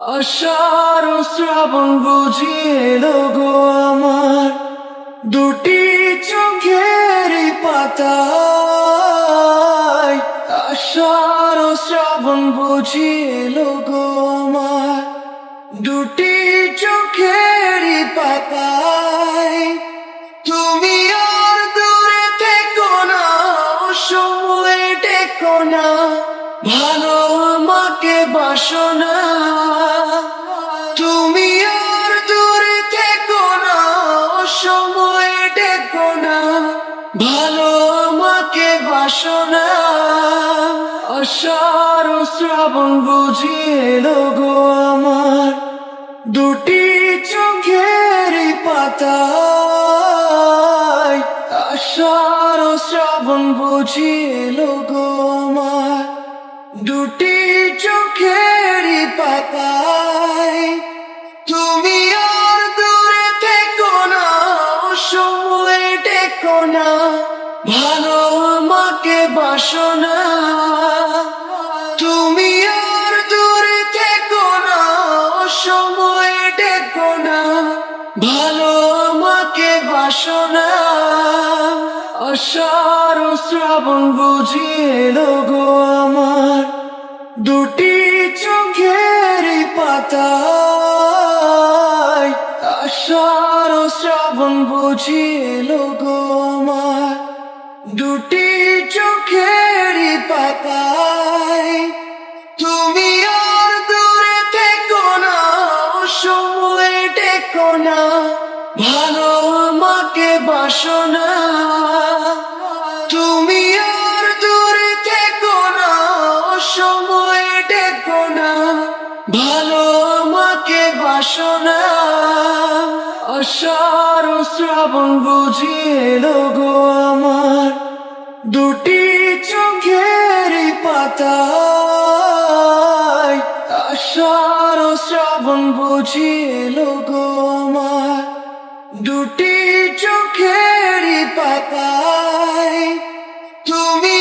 আষাঢ় শ্রাবণ বুঝিয়ে গো আমার। দুটি চোখের পাতায় আষাঢ় শ্রাবণ বুঝিয়ে গো আমার। দুটি চোখের পাতায় তুমি আর দূরে থেকো না সময় টেকো না। ভালো আমাকে বাসনা। তুমি আর দূরে থেকো না, সময় টেকো না। ভালো আমাকে বাসো না আষাঢ় শ্রাবণ বুঝিয়ে গো আমার। দুটি চোখের পাতা আষাঢ় শ্রাবণ বুঝিল গো আমার। দুটি চোখের পাতায়। তুমি আর দূরে থেকো না সময় টেকো না, ভালো আমাকে বাসো না। তুমি আর দূরে থেকো না সময় টেকো না, ভালো আমাকে বাসো না। আষাঢ় শ্রাবণ বুঝিয়ে গো আমার। দুটি চোখের পাতায় আষাঢ় শ্রাবণ বুঝিল গো আমার। দুটি চোখের পাতায় তুমি আর দূরে থেকো না সময় টেকো না। ভালো আমাকে বাসো সময় টেকো না। ভালো আমাকে বাসো না আষাঢ় শ্রাবণ বুঝিয়ে গো আমার। দুটি চোখের পাতা আষাঢ় শ্রাবণ বুঝিল গো আমার। দুটি চোখের পাতায় তুমি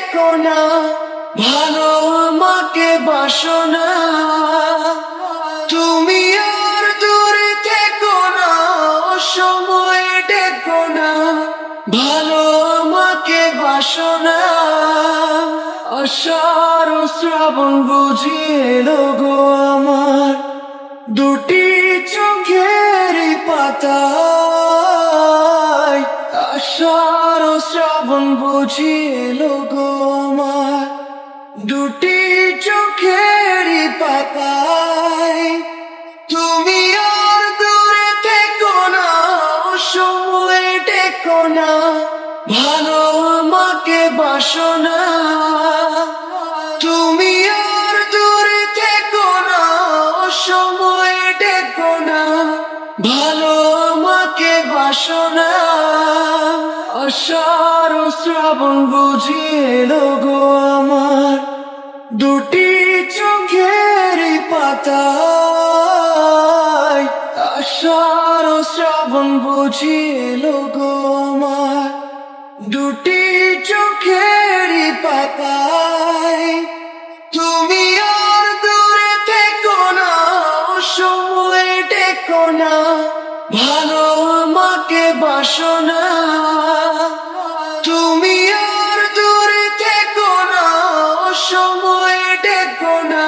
টেকো না, ভালো আমাকে বাসো না। তুমি আর দূরে থেকো না সময় টেকো না। ভালো আমাকে বাসো না। আষাঢ় শ্রাবণ বুঝিয়ে গো আমার। দুটি চোখের পাতায় আষাঢ় শ্রাবণ বুঝিল গো আমার। দুটি চোখের পাতায় তুমি আর দূরে থেকো না, সময় টেকো না, ভালো আমাকে বাসো না। তুমি আর দূরে থেকো না, সময় টেকো না, ভালো আমাকে বাসো আষাঢ় শ্রাবণ বুঝিয়ে গো আমার। দুটি চোখের পাতায় আষাঢ় শ্রাবণ বুঝিল গো আমার। দুটি চোখের পাতায় তুমি আর দূরে থেকো না সময় টেকো না। ভালো আমাকে বাসো তুমি আর দূরে থেকো না সময় টেকো না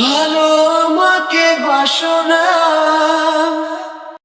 ভালো আমাকে বাসো না